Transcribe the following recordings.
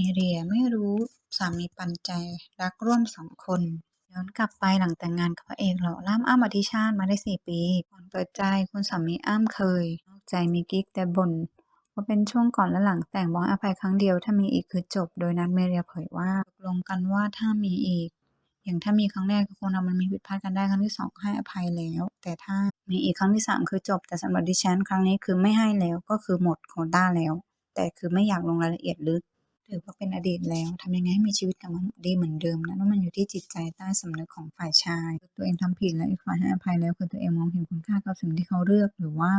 เมเรียไม่รู้สามีปันใจรักร่วมสองคนย้อนกลับไปหลังแต่งงานกับพระเอกหล่อล่ำอ้ำอธิชาติมาได้สี่ปีก่อนเปิดใจคุณสามีอ้ำเคยนอกใจมีกิ๊กแต่บ่นว่าเป็นช่วงก่อนและหลังแต่งบอกอภัยครั้งเดียวถ้ามีอีกคือจบ โดยนัดเมเรียเผยว่าตกลงกันว่าถ้ามีอีก อย่างถ้ามีครั้งแรกก็คงเรามันมีผิดพลาดกันได้ครั้งที่สองให้อภัยแล้ว แต่ถ้ามีอีกครั้งที่สามคือจบ แต่สำหรับดิฉันครั้งนี้คือไม่ให้แล้วก็คือหมดโคต้าแล้ว แต่คือไม่อยากลงรายละเอียดลึก ถือว่าเป็นอดีตแล้วทำยังไงให้มีชีวิตกลับมาดีเหมือนเดิมนะว่ามันอยู่ที่จิตใจใต้สำนึกของฝ่ายชาย ตัวเองทำผิดแล้วอีกฝ่ายให้อภัยแล้วคือตัวเองมองเห็นคุณค่ากับสิ่งที่เขาเลือกหรือว่า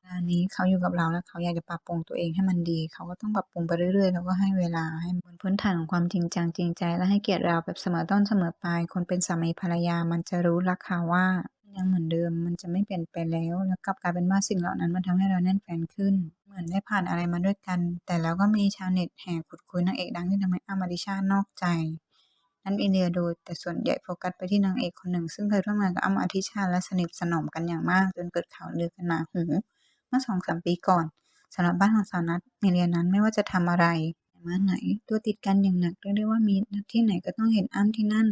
เวลานี้เขาอยู่กับเราแล้วเขาอยากจะปรับปรุงตัวเองให้มันดี เขาก็ต้องปรับปรุงไปเรื่อยๆ แล้วก็ให้เวลาให้บนพื้นฐานของความจริงจังจริงใจ และให้เกียรติเราแบบเสมอต้นเสมอปลายคนเป็นสามีภรรยามันจะรู้ราคาว่ายังเหมือนเดิมมันจะไม่เปลี่ยนไปแล้วแล้วกลับกลายเป็นว่าสิ่งเหล่านั้นมันทำให้เราแน่นแฟนขึ้น อนได้ผ่านอะไรมาด้วยกัน แต่แล้วก็มีชาวเน็ตแห่ขุดคุยนางเอกดังที่ทำให้อ้ำอธิชานอกใจ นั้นอินเดียโดยแต่ส่วนใหญ่โฟกัสไปที่นางเอกคนหนึ่ง ซึ่งเคยร่วมงานกับอ้ำอธิชาและสนิทสนมกันอย่างมากจนเกิดข่าวลือกันหนาหูเมื่อสองสามปีก่อนสำหรับบ้านของสาวนัทมีเรียนั้นไม่ว่าจะทำอะไรมาไหน ตัวติดกันอย่างหนักเรียกได้ว่ามีที่ไหนก็ต้องเห็นอ้ำที่นั่น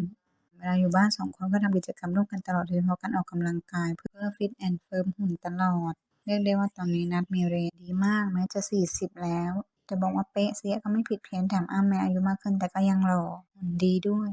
เวลาอยู่บ้านสองคนก็ทำกิจกรรมร่วมกันตลอดโดยเฉพาะการออกกำลังกายเพื่อฟิตแอนด์เฟิร์มหุ่นตลอด เรียกได้ว่าตอนนี้นัดมีเรดีมากแม้จะ 40 แล้ว จะบอกว่าเป๊ะเสียก็ไม่ผิดเพี้ยนแถมอ้ำแม้อายุมากขึ้นแต่ก็ยังหล่อหุ่นดีด้วย